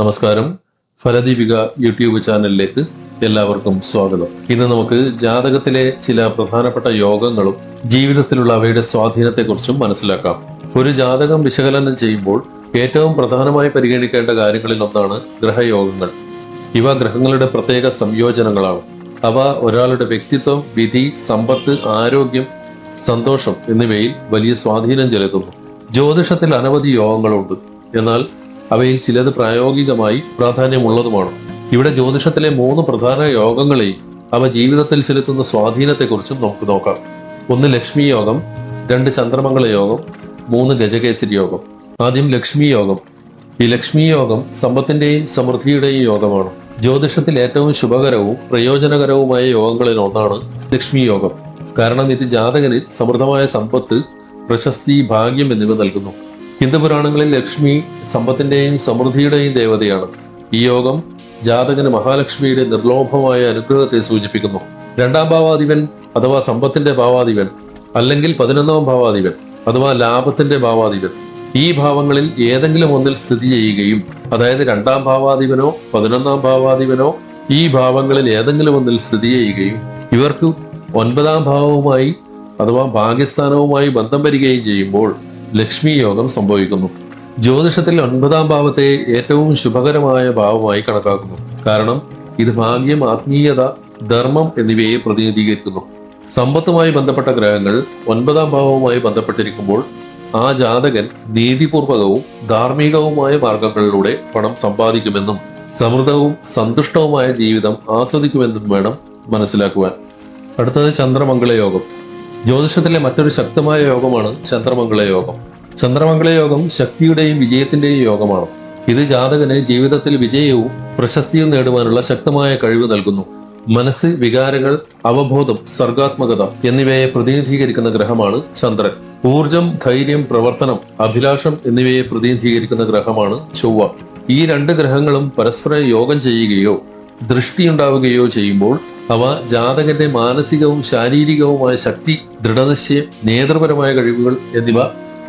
നമസ്കാരം. ഫലദീപിക യൂട്യൂബ് ചാനലിലേക്ക് എല്ലാവർക്കും സ്വാഗതം. ഇന്ന് നമുക്ക് ജാതകത്തിലെ ചില പ്രധാനപ്പെട്ട യോഗങ്ങളും ജീവിതത്തിലുള്ള അവയുടെ സ്വാധീനത്തെക്കുറിച്ചും മനസ്സിലാക്കാം. ഒരു ജാതകം വിശകലനം ചെയ്യുമ്പോൾ ഏറ്റവും പ്രധാനമായി പരിഗണിക്കേണ്ട കാര്യങ്ങളിൽ ഒന്നാണ് ഗ്രഹയോഗങ്ങൾ. ഇവ ഗ്രഹങ്ങളുടെ പ്രത്യേക സംയോജനങ്ങളാണ്. അവ ഒരാളുടെ വ്യക്തിത്വം വിധി സമ്പത്ത് ആരോഗ്യം സന്തോഷം എന്നിവയിൽ വലിയ സ്വാധീനം ചെലുത്തുന്നു. ജ്യോതിഷത്തിൽ അനവധി യോഗങ്ങളുണ്ട്. എന്നാൽ അവയിൽ ചിലത് പ്രായോഗികമായി പ്രാധാന്യമുള്ളതുമാണ്. ഇവിടെ ജ്യോതിഷത്തിലെ മൂന്ന് പ്രധാന യോഗങ്ങളെയും അവ ജീവിതത്തിൽ ചെലുത്തുന്ന സ്വാധീനത്തെക്കുറിച്ചും നമുക്ക് നോക്കാം. ഒന്ന് ലക്ഷ്മി യോഗം രണ്ട് ചന്ദ്രമംഗള യോഗം മൂന്ന് ഗജകേസരി യോഗം. ആദ്യം ലക്ഷ്മി യോഗം. ഈ ലക്ഷ്മി യോഗം സമ്പത്തിന്റെയും സമൃദ്ധിയുടെയും യോഗമാണ്. ജ്യോതിഷത്തിൽ ഏറ്റവും ശുഭകരവും പ്രയോജനകരവുമായ യോഗങ്ങളിൽ ഒന്നാണ് ലക്ഷ്മി യോഗം. കാരണം ഇത് ജാതകനിൽ സമൃദ്ധമായ സമ്പത്ത് പ്രശസ്തി ഭാഗ്യം എന്നിവ നൽകുന്നു. ഹിന്ദു പുരാണങ്ങളിൽ ലക്ഷ്മി സമ്പത്തിന്റെയും സമൃദ്ധിയുടെയും ദേവതയാണ്. ഈ യോഗം ജാതകന് മഹാലക്ഷ്മിയുടെ നിർലോഭമായ അനുഗ്രഹത്തെ സൂചിപ്പിക്കുന്നു. രണ്ടാം ഭാവാധിപൻ അഥവാ സമ്പത്തിന്റെ ഭാവാധിപൻ അല്ലെങ്കിൽ പതിനൊന്നാം ഭാവാധിപൻ അഥവാ ലാഭത്തിന്റെ ഭാവാധിപൻ. ഈ ഭാവങ്ങളിൽ ഏതെങ്കിലും ഒന്നിൽ സ്ഥിതി ചെയ്യുകയും അതായത് രണ്ടാം ഭാവാധിപനോ പതിനൊന്നാം ഭാവാധിപനോ ഈ ഭാവങ്ങളിൽ ഏതെങ്കിലും ഒന്നിൽ സ്ഥിതി ചെയ്യുകയും ഇവർക്ക് ഒൻപതാം ഭാവവുമായി അഥവാ ഭാഗ്യസ്ഥാനവുമായി ബന്ധം വരികയും ചെയ്യുമ്പോൾ ലക്ഷ്മി യോഗം സംഭവിക്കുന്നു. ജ്യോതിഷത്തിൽ ഒൻപതാം ഭാവത്തെ ഏറ്റവും ശുഭകരമായ ഭാവമായി കണക്കാക്കുന്നു. കാരണം ഇത് ഭാഗ്യം ആത്മീയത ധർമ്മം എന്നിവയെ പ്രതിനിധീകരിക്കുന്നു. സമ്പത്തുമായി ബന്ധപ്പെട്ട ഗ്രഹങ്ങൾ ഒൻപതാം ഭാവവുമായി ബന്ധപ്പെട്ടിരിക്കുമ്പോൾ ആ ജാതകൻ നീതിപൂർവകവും ധാർമ്മികവുമായ മാർഗങ്ങളിലൂടെ പണം സമ്പാദിക്കുമെന്നും സമൃദ്ധവും സന്തുഷ്ടവുമായ ജീവിതം ആസ്വദിക്കുമെന്നും വേണം മനസ്സിലാക്കുവാൻ. അടുത്തത് ചന്ദ്രമംഗള യോഗം ജ്യോതിഷത്തിലെ മറ്റൊരു ശക്തമായ യോഗമാണ് ചന്ദ്രമംഗള യോഗം. ചന്ദ്രമംഗള യോഗം ശക്തിയുടെയും വിജയത്തിന്റെയും യോഗമാണ്. ഇത് ജാതകന് ജീവിതത്തിൽ വിജയവും പ്രശസ്തിയും നേടുവാനുള്ള ശക്തമായ കഴിവ് നൽകുന്നു. മനസ്സ് വികാരങ്ങൾ അവബോധം സർഗാത്മകത എന്നിവയെ പ്രതിനിധീകരിക്കുന്ന ഗ്രഹമാണ് ചന്ദ്രൻ. ഊർജം ധൈര്യം പ്രവർത്തനം അഭിലാഷം എന്നിവയെ പ്രതിനിധീകരിക്കുന്ന ഗ്രഹമാണ് ചൊവ്വ. ഈ രണ്ട് ഗ്രഹങ്ങളും പരസ്പരം യോഗം ചെയ്യുകയോ ദൃഷ്ടിയുണ്ടാവുകയോ ചെയ്യുമ്പോൾ അവ ജാതകന്റെ മാനസികവും ശാരീരികവുമായ ശക്തി ദൃഢനിശ്ചയം നേതൃപരമായ കഴിവുകൾ എന്നിവ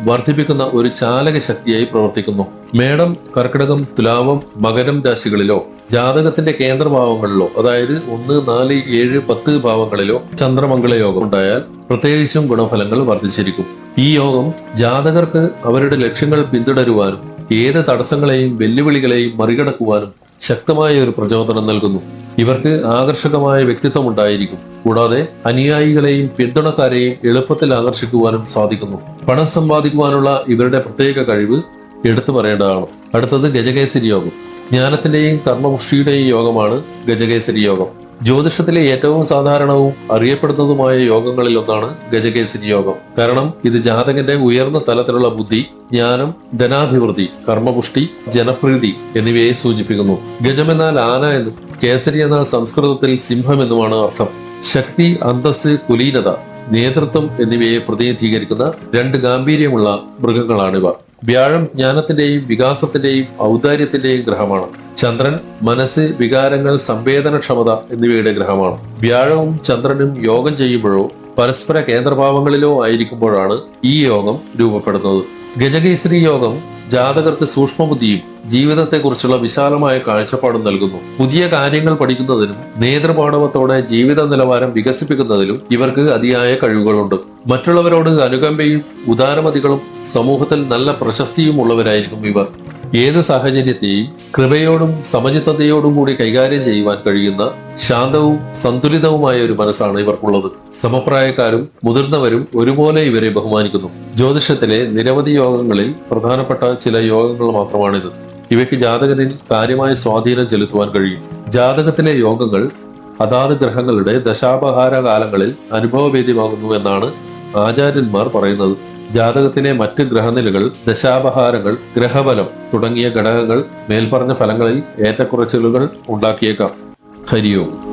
വർദ്ധിപ്പിക്കുന്ന ഒരു ചാലക ശക്തിയായി പ്രവർത്തിക്കുന്നു. മേടം കർക്കിടകം തുലാവം മകരം രാശികളിലോ ജാതകത്തിന്റെ കേന്ദ്രഭാവങ്ങളിലോ അതായത് ഒന്ന് നാല് ഏഴ് പത്ത് ഭാവങ്ങളിലോ ചന്ദ്രമംഗള യോഗം ഉണ്ടായാൽ പ്രത്യേകിച്ചും ഗുണഫലങ്ങൾ വർദ്ധിച്ചിരിക്കും. ഈ യോഗം ജാതകർക്ക് അവരുടെ ലക്ഷ്യങ്ങൾ പിന്തുടരുവാനും ഏത് തടസ്സങ്ങളെയും വെല്ലുവിളികളെയും മറികടക്കുവാനും ശക്തമായ ഒരു പ്രചോദനം നൽകുന്നു. ഇവർക്ക് ആകർഷകമായ വ്യക്തിത്വം ഉണ്ടായിരിക്കും. കൂടാതെ അനുയായികളെയും പിന്തുണക്കാരെയും എളുപ്പത്തിൽ ആകർഷിക്കുവാനും സാധിക്കുന്നു. പണം സമ്പാദിക്കുവാനുള്ള ഇവരുടെ പ്രത്യേക കഴിവ് എടുത്തു പറയേണ്ടതാണ്. അടുത്തത് ഗജകേസരി യോഗം. ജ്ഞാനത്തിന്റെയും കർമ്മപുഷ്ടിയുടെയും യോഗമാണ് ഗജകേസരി യോഗം. ജ്യോതിഷത്തിലെ ഏറ്റവും സാധാരണവും അറിയപ്പെടുന്നതുമായ യോഗങ്ങളിൽ ഒന്നാണ് ഗജകേസരി യോഗം. കാരണം ഇത് ജാതകന്റെ ഉയർന്ന തലത്തിലുള്ള ബുദ്ധി ജ്ഞാനം ധനാഭിവൃദ്ധി കർമ്മപുഷ്ടി ജനപ്രീതി എന്നിവയെ സൂചിപ്പിക്കുന്നു. ഗജമെന്നാൽ ആന എന്നും കേസരി എന്ന സംസ്കൃതത്തിൽ സിംഹം എന്നുമാണ് അർത്ഥം. ശക്തി അന്തസ് കുലീനത നേതൃത്വം എന്നിവയെ പ്രതിനിധീകരിക്കുന്ന രണ്ട് ഗാംഭീര്യമുള്ള മൃഗങ്ങളാണിവ. വ്യാഴം ജ്ഞാനത്തിന്റെയും വികാസത്തിന്റെയും ഔദാര്യത്തിന്റെയും ഗ്രഹമാണ്. ചന്ദ്രൻ മനസ്സ് വികാരങ്ങൾ സംവേദനക്ഷമത എന്നിവയുടെ ഗ്രഹമാണ്. വ്യാഴവും ചന്ദ്രനും യോഗം ചെയ്യുമ്പോഴോ പരസ്പര കേന്ദ്രഭാവങ്ങളിലോ ആയിരിക്കുമ്പോഴാണ് ഈ യോഗം രൂപപ്പെടുന്നത്. ഗജകേസരി യോഗം ജാതകർക്ക് സൂക്ഷ്മബുദ്ധിയും ജീവിതത്തെക്കുറിച്ചുള്ള വിശാലമായ കാഴ്ചപ്പാടും നൽകുന്നു. പുതിയ കാര്യങ്ങൾ പഠിക്കുന്നതിനും നേതൃപാടവത്തോടെ ജീവിത നിലവാരം വികസിപ്പിക്കുന്നതിലും ഇവർക്ക് അതിയായ കഴിവുകളുണ്ട്. മറ്റുള്ളവരോട് അനുകമ്പയും ഉദാരമതികളും സമൂഹത്തിൽ നല്ല പ്രശസ്തിയും ഉള്ളവരായിരിക്കും ഇവർ. ഏത് സാഹചര്യത്തെയും കൃപയോടും സമചിത്തതയോടും കൂടി കൈകാര്യം ചെയ്യുവാൻ കഴിയുന്ന ശാന്തവും സന്തുലിതവുമായ ഒരു മനസ്സാണ് ഇവർക്കുള്ളത്. സമപ്രായക്കാരും മുതിർന്നവരും ഒരുപോലെ ഇവരെ ബഹുമാനിക്കുന്നു. ജ്യോതിഷത്തിലെ നിരവധി യോഗങ്ങളിൽ പ്രധാനപ്പെട്ട ചില യോഗങ്ങൾ മാത്രമാണിത്. ഇവയ്ക്ക് ജാതകനിൽ കാര്യമായ സ്വാധീനം ചെലുത്തുവാൻ കഴിയും. ജാതകത്തിലെ യോഗങ്ങൾ അതാത് ഗ്രഹങ്ങളുടെ ദശാപഹാര കാലങ്ങളിൽ അനുഭവവേദ്യമാകുന്നു എന്നാണ് ആചാര്യന്മാർ പറയുന്നത്. ജാതകത്തിലെ മറ്റ് ഗ്രഹനിലകൾ ദശാപഹാരങ്ങൾ ഗ്രഹബലം തുടങ്ങിയ ഘടകങ്ങൾ മേൽപ്പറഞ്ഞ ഫലങ്ങളിൽ ഏറ്റക്കുറച്ചിലുകൾ ഉണ്ടാക്കിയേക്കാം. ഹരിയോം.